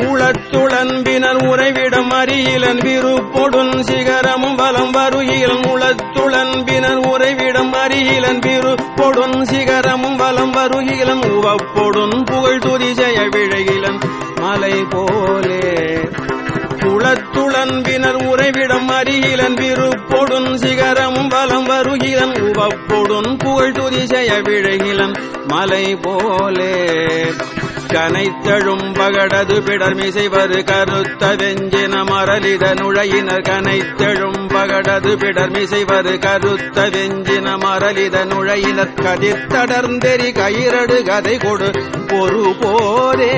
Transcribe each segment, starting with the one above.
உளத்துளன்பினர் உறைவிடம் அறியிலன் விருப்பொடுன் சிகரமும் வலம் வருகில் உளத்துளன்பினர் உறைவிடம் அறியிலன் விருப்பொடுன் சிகரமும் வலம் வருகிலன் உவப்பொடுன் புகழ் துதிசெய விழகிலன் மலை போலே. குளத்துளன்பினர் உறைவிடம் அருகிலன் விருப்பொடுன் சிகரமும் வலம் வருகிலன் உவப்பொடுன் புகழ் துதி செய்ய விழகிலன் மலை போலே. கனைத்தழும் பகடது பிடர்மிசைவரு கருத்த வெஞ்சின மரலித நுழையினர் கனைத்தழும் பகடது பிடர்மிசைவரு கருத்த வெஞ்சின மரலித நுழையினர் கதிர்த்தடர்ந்தெறி கயிரடு கதை கொடு பொறு போரே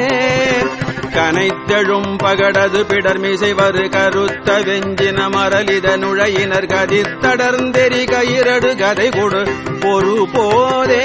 கனைத்தழும் பகடது பிடர்மிசைவரு கருத்த வெஞ்சின மரலித நுழையினர் கதிர்த்தடர்ந்தெறி கயிரடு கதை கொடு பொறு போரே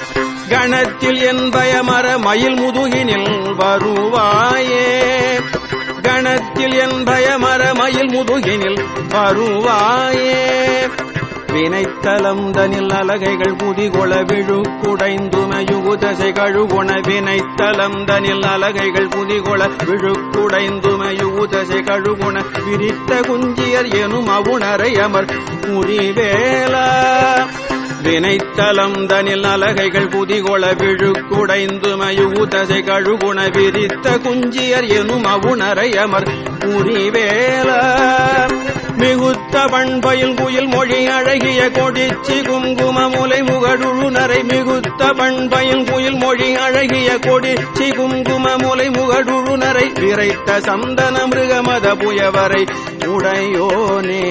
கணத்தில் என் பயமர மயில் முதுகினில் வருவாயே. கணத்தில் என் பயமர மயில் முதுகினில் வருவாயே. வினைத்தலம் தனில் அலகைகள் குதிகொள விழு குடைந்துமயுகுதசை கழுகுண வினைத்தலம் தனில் அலகைகள் குதிகொள விழு குடைந்துமயுகுதசை கழுகுண விரித்த குஞ்சியர் எனும் அவுணரை அமர் முறிவேலா தினைத்தலம் தனில் அலகைகள் புதிகொள விழு குடைந்துமயுகுதசை கழுகுண விரித்த குஞ்சியர் எனும் அவுணரையமர் புரிவேல. மிகுத்த பண்பயில் குயில் மொழி அழகிய கொடிச்சி குங்கும முலை முகடுழுநரை மிகுத்த பண்பயில் குயில் மொழி அழகிய கொடிச்சி குங்கும முலை முகடுழுநரை விரைத்த சந்தன மிருகமத புயவரை உடையோனே.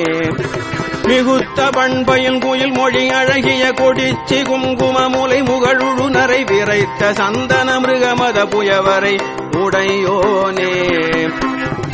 மிகுத்த பண்பயில் குயில் மொழி அழகிய கொடிச்சி குங்கும முலை முகழுழுநரை விரைத்த சந்தன மிருகமத புயவரை உடையோனே.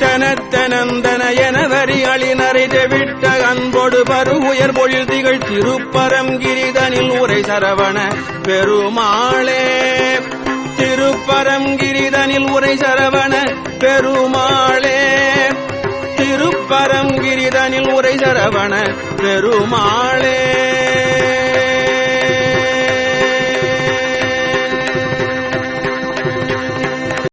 தனத்தனந்தன என வரி அழினரை தெவிட்ட அன்போடு பருகுயர் பொழில் திகழ் திருப்பரங்கிரிதனில் உரை சரவண பெருமாளே. திருப்பரங்கிரிதனில் உரை சரவண பெருமாளே. திருப்பரங்கிரிதனில் உரை சரவண பெருமாளே.